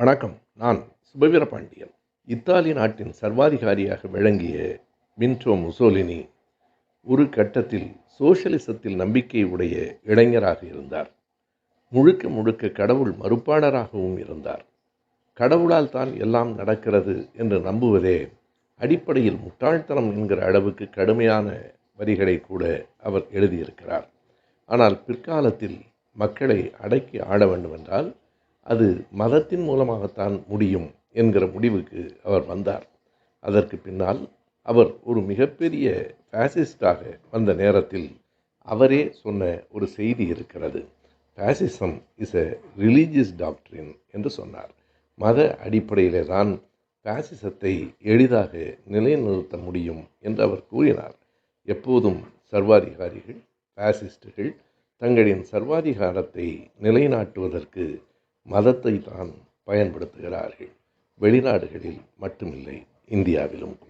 வணக்கம். நான் சுபவீர பாண்டியன் இத்தாலி நாட்டின் சர்வாதிகாரியாக விளங்கிய மின்ட்ரோ முசோலினி ஒரு கட்டத்தில் சோஷலிசத்தில் நம்பிக்கை உடைய இளைஞராக இருந்தார். முழுக்க முழுக்க கடவுள் மறுப்பாளராகவும் இருந்தார். கடவுளால் தான் எல்லாம் நடக்கிறது என்று நம்புவதே அடிப்படையில் முட்டாள்தனம் என்கிற அளவுக்கு கடுமையான வரிகளை கூட அவர் எழுதியிருக்கிறார். ஆனால் பிற்காலத்தில் மக்களை அடக்கி ஆட வேண்டுமென்றால் அது மதத்தின் மூலமாகத்தான் முடியும் என்கிற முடிவுக்கு அவர் வந்தார். அதற்கு பின்னால் அவர் ஒரு மிகப்பெரிய ஃபேசிஸ்டாக வந்த நேரத்தில் அவரே சொன்ன ஒரு செய்தி இருக்கிறது. ஃபேசிசம் இஸ் எ ரிலீஜியஸ் டாக்டரின் என்று சொன்னார். மத அடிப்படையிலே தான் ஃபேசிசத்தை எளிதாக நிலைநிறுத்த முடியும் என்று அவர் கூறினார். எப்போதும் சர்வாதிகாரிகள் ஃபேசிஸ்டுகள் தங்களின் சர்வாதிகாரத்தை நிலைநாட்டுவதற்கு மதத்தை தான் பயன்படுத்துகிறார்கள். வெளிநாடுகளில் மட்டுமில்லை இந்தியாவிலும். கூட